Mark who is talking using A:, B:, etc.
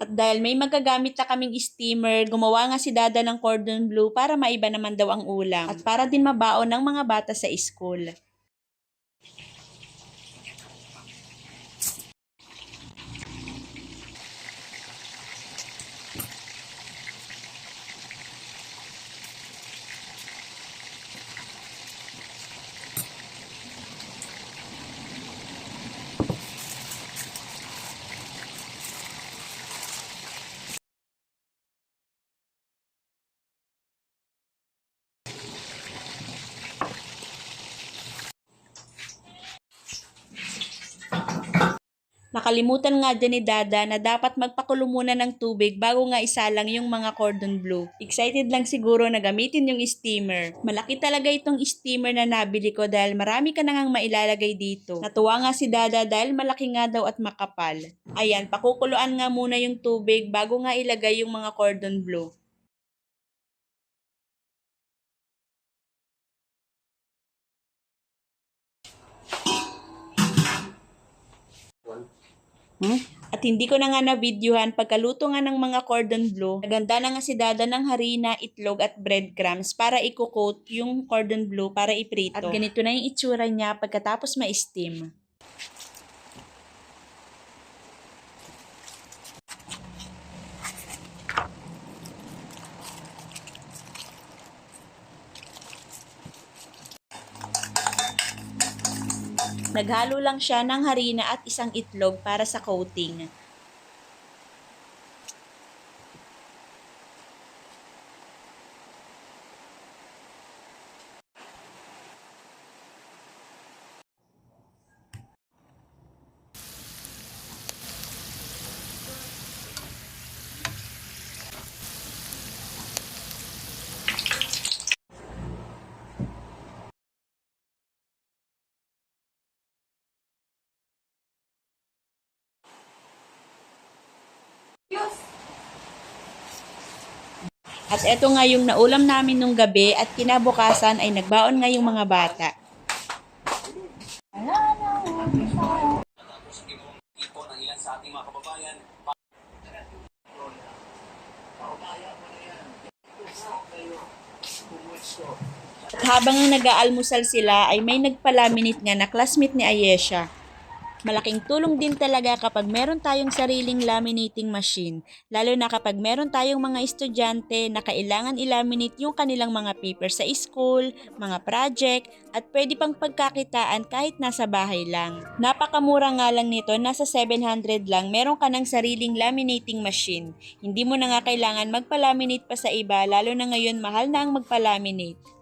A: At dahil may magagamit na kaming steamer, gumawa nga si Dada ng cordon bleu para maiba naman daw ang ulam. At para din mabaon ng mga bata sa school. Nakalimutan nga dyan ni Dada na dapat magpakulo muna ng tubig bago nga isalang yung mga cordon bleu. Excited lang siguro na gamitin yung steamer. Malaki talaga itong steamer na nabili ko dahil marami ka na ngang mailalagay dito. Natuwa nga si Dada dahil malaki nga daw at makapal. Ayan, pakukuluan nga muna yung tubig bago nga ilagay yung mga cordon bleu. At hindi ko na nga na-videohan pagkaluto nga ng mga cordon bleu. Naganda na nga si Dada ng harina, itlog at breadcrumbs para i-coat yung cordon bleu para iprito. At ganito na yung itsura niya pagkatapos ma-steam. Naghalo lang siya ng harina at isang itlog para sa coating. At eto nga yung naulam namin nung gabi at kinabukasan ay nagbaon nga yung mga bata. At habang nag-aalmusal sila ay may nagpalaminate nga na classmate ni Ayesha. Malaking tulong din talaga kapag meron tayong sariling laminating machine, lalo na kapag meron tayong mga estudyante na kailangan ilaminate yung kanilang mga paper sa school, mga project, at pwede pang pagkakitaan kahit nasa bahay lang. Napakamura nga lang nito, nasa 700 lang, meron ka ng sariling laminating machine. Hindi mo na nga kailangan magpalaminate pa sa iba, lalo na ngayon mahal na ang magpalaminate.